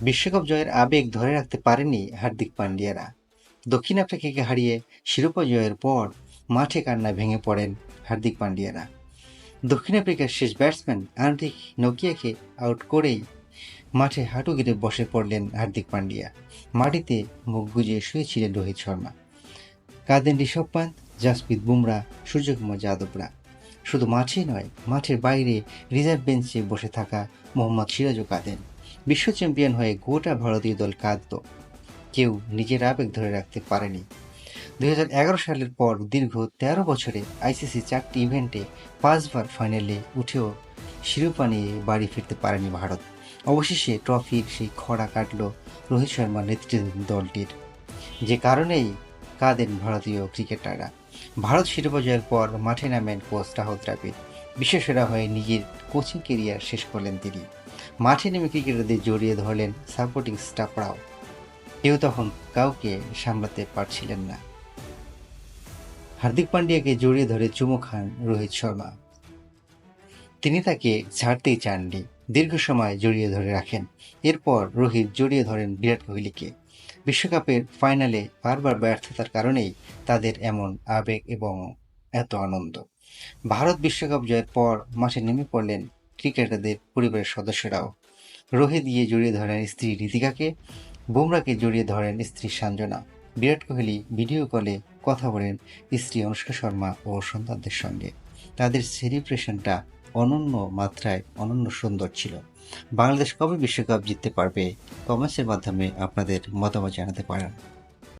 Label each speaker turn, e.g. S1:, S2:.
S1: বিশ্বকাপ জয়ের আবেগ ধরে রাখতে পারেনি হার্দিক পান্ডিয়ারা। দক্ষিণ আফ্রিকাকে হারিয়ে শিরোপা জয়ের পর মাঠে কান্নায় ভেঙে পড়েন হার্দিক পান্ডিয়ারা। দক্ষিণ আফ্রিকার শেষ ব্যাটসম্যান আন্দ্রিক নোকিয়াকে আউট করেই মাঠে হাঁটু গেড়ে বসে পড়লেন হার্দিক পান্ডিয়া। মাটিতে মুখ গুজিয়ে শুয়েছিলেন রোহিত শর্মা। কাঁদেন ঋষভ পান্ত জাসপ্রীত বুমরা, সূর্যকুমার যাদবরা। শুধু মাঠে নয়, মাঠের বাইরে রিজার্ভ বেঞ্চে বসে থাকা মোহাম্মদ সিরাজও কাঁদেন। বিশ্ব চ্যাম্পিয়ন হয়ে গোটা ভারতীয় দল কাঁদত। কেউ নিজের আবেগ ধরে রাখতে পারেনি। দু হাজার এগারো সালের পর দীর্ঘ তেরো বছরে আইসিসি চারটি ইভেন্টে পাঁচবার ফাইনালে উঠেও শিরোপা নিয়ে বাড়ি ফিরতে পারেনি ভারত। অবশেষে ট্রফির সেই খরা কাটল রোহিত শর্মার নেতৃত্বাধীন দলটির। যে কারণেই কাঁদেন ভারতীয় ক্রিকেটাররা? ভারত শিরোপা জয়ের পর মাঠে নামেন কোচ রাহুল দ্রাবিড়। বিশ্বসেরা হয়ে নিজের কোচিং কেরিয়ার শেষ করলেন তিনি। মাঠে নেমে ক্রিকেটারদের জড়িয়ে ধরলেন সাপোর্টিং স্টাফরাও। কেউ তখন কাউকে সামলাতে পারছিলেন না। হার্দিক পান্ডিয়াকে জড়িয়ে ধরে চুমু খান রোহিত শর্মা। তিনি তাকে ছাড়তেই চাননি। দীর্ঘ সময় জড়িয়ে ধরে রাখেন। এরপর রোহিত জড়িয়ে ধরেন বিরাট কোহলিকে। বিশ্বকাপের ফাইনালে বারবার ব্যর্থতার কারণেই তাদের এমন আবেগ এবং এত আনন্দ। ভারত বিশ্বকাপ জয়ের পর মাঠে নেমে পড়লেন ক্রিকেটারদের পরিবারের সদস্যরাও। রোহিত দিয়ে জড়িয়ে ধরেন স্ত্রী ঋতিকাকে বুমরাকে জড়িয়ে ধরেন স্ত্রী সঞ্জনা। বিরাট কোহলি ভিডিও কলে কথা বলেন স্ত্রী অনুষ্কা শর্মা ও সন্তানদের সঙ্গে। তাদের সেলিব্রেশনটা অনন্য মাত্রায় অনন্য সুন্দর ছিল। বাংলাদেশ কবে বিশ্বকাপ জিততে পারবে? কমেন্টসের মাধ্যমে আপনাদের মতামত জানাতে পারেন।